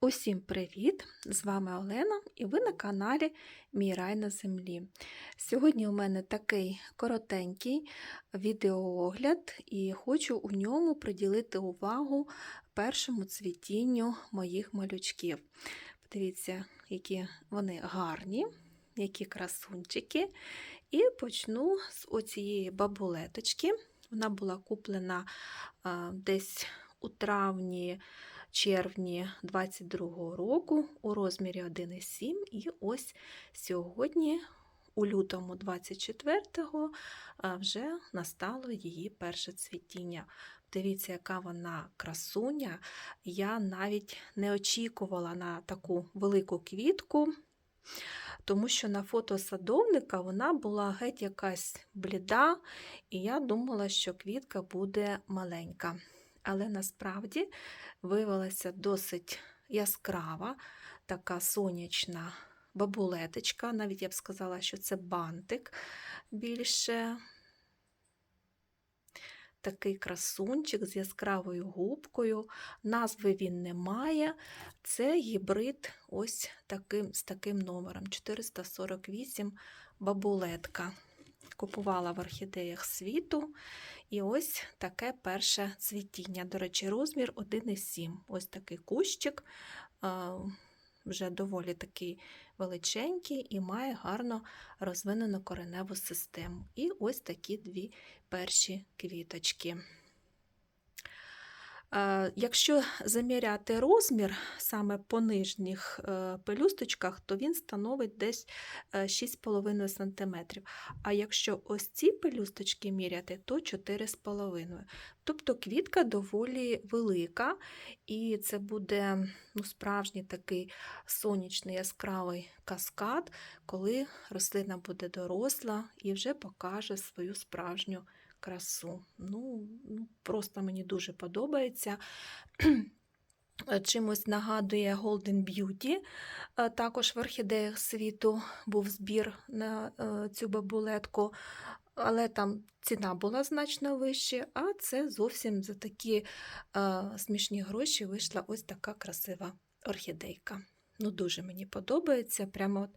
Усім привіт! З вами Олена і ви на каналі Мій рай на землі. Сьогодні у мене такий коротенький відеоогляд, і хочу у ньому приділити увагу першому цвітінню моїх малючків. Подивіться, які вони гарні, які красунчики. І почну з оцієї бабулеточки. Вона була куплена а, десь у травні червні 22 року у розмірі 1,7. І ось сьогодні, у лютому 24-го, вже настало її перше цвітіння. Дивіться, яка вона красуня. Я навіть не очікувала на таку велику квітку. Тому що на фото садовника вона була геть якась бліда, і я думала, що квітка буде маленька але насправді виявилася досить яскрава, така сонячна бабулеточка. Навіть я б сказала, що це бантик більше. Такий красунчик з яскравою губкою, назви він не має. Це гібрид ось таким, з таким номером 448 бабулетка. Купувала в орхідеях світу. І ось таке перше цвітіння. До речі, розмір 1,7. Ось такий кущик, вже доволі такий величенький і має гарно розвинену кореневу систему. І ось такі дві перші квіточки. Якщо заміряти розмір саме по нижніх е, пелюсточках, то він становить десь 6,5 см. А якщо ось ці пелюсточки міряти, то 4,5 Тобто квітка доволі велика, і це буде ну, справжній такий сонячний яскравий каскад, коли рослина буде доросла і вже покаже свою справжню красу. Ну, ну Просто мені дуже подобається. Чимось нагадує Golden Beauty. Е, також в орхідеях світу був збір на е, цю бабулетку, але там ціна була значно вища, а це зовсім за такі е, смішні гроші вийшла ось така красива орхідейка. Ну, Дуже мені подобається. Прямо от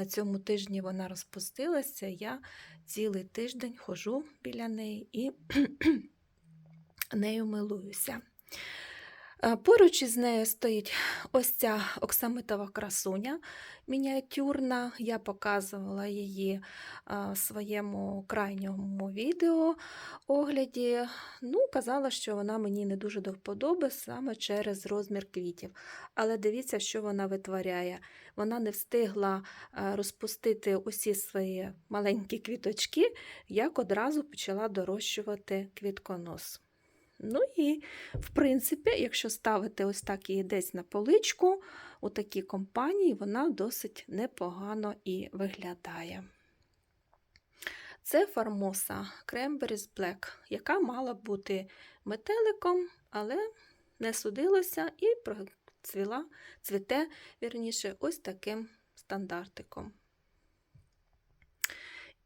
на цьому тижні вона розпустилася. Я цілий тиждень хожу біля неї і нею милуюся. Поруч із нею стоїть ось ця оксамитова красуня мініатюрна. Я показувала її в своєму крайньому відео огляді. Ну, Казала, що вона мені не дуже до вподоби саме через розмір квітів. Але дивіться, що вона витворяє. Вона не встигла розпустити усі свої маленькі квіточки, як одразу почала дорощувати квітконос. Ну і, в принципі, якщо ставити ось так її десь на поличку, у такій компанії вона досить непогано і виглядає. Це фармоса Cranberries Black, яка мала бути метеликом, але не судилося і процвіла, цвіте, вірніше, ось таким стандартиком.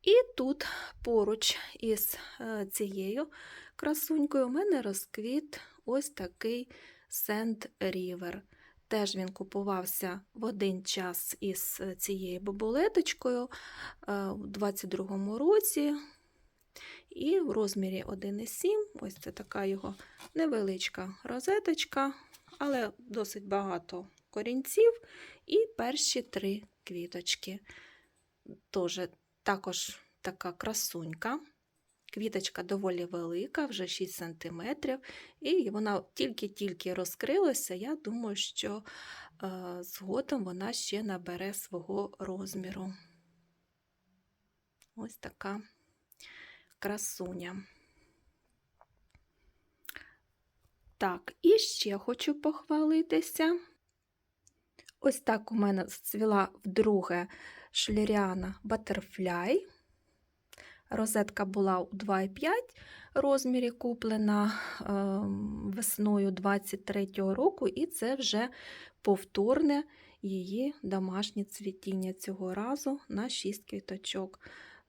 І тут поруч із е, цією красунькою у мене розквіт ось такий Сент Рівер. Теж він купувався в один час із е, цією бабулеточкою е, у 22-му році. І в розмірі 1,7 ось це така його невеличка розеточка, але досить багато корінців. І перші три квіточки. Тож, також така красунька. Квіточка доволі велика, вже 6 см, і вона тільки-тільки розкрилася. Я думаю, що е, згодом вона ще набере свого розміру. Ось така красуня. Так, і ще хочу похвалитися. Ось так у мене зцвіла вдруге шліріана Butterfly. Розетка була у 2,5 розмірі куплена ем, весною 23-го року, і це вже повторне її домашнє цвітіння цього разу на 6 квіточок.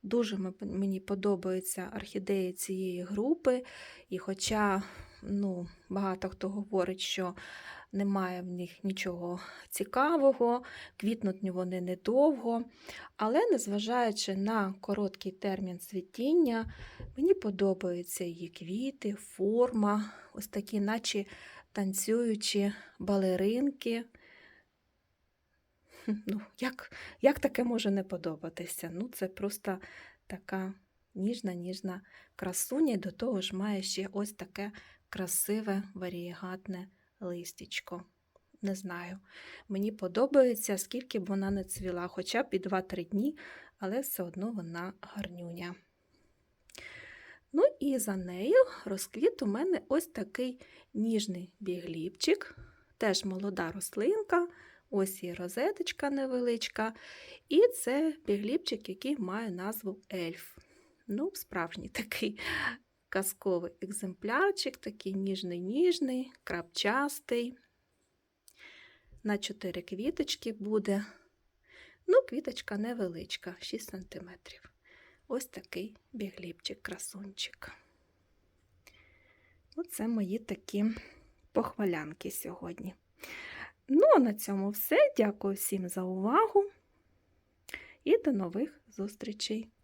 Дуже мені подобаються орхідеї цієї групи, і хоча ну, багато хто говорить, що немає в них нічого цікавого, квітнуть вони недовго. Але незважаючи на короткий термін цвітіння, мені подобаються її квіти, форма, ось такі, наче танцюючі балеринки. Ну, як, як таке може не подобатися? Ну, це просто така ніжна, ніжна красуня, і до того ж має ще ось таке красиве варієгатне листячко. Не знаю. Мені подобається, скільки б вона не цвіла, хоча б і 2-3 дні, але все одно вона гарнюня. Ну і за нею розквіт у мене ось такий ніжний бігліпчик, теж молода рослинка, ось і розеточка невеличка. І це бігліпчик, який має назву ельф. Ну, справжній такий казковий екземплярчик, такий ніжний-ніжний, крапчастий. На 4 квіточки буде. Ну, квіточка невеличка, 6 см. Ось такий бігліпчик, красунчик. Оце мої такі похвалянки сьогодні. Ну, а на цьому все. Дякую всім за увагу і до нових зустрічей!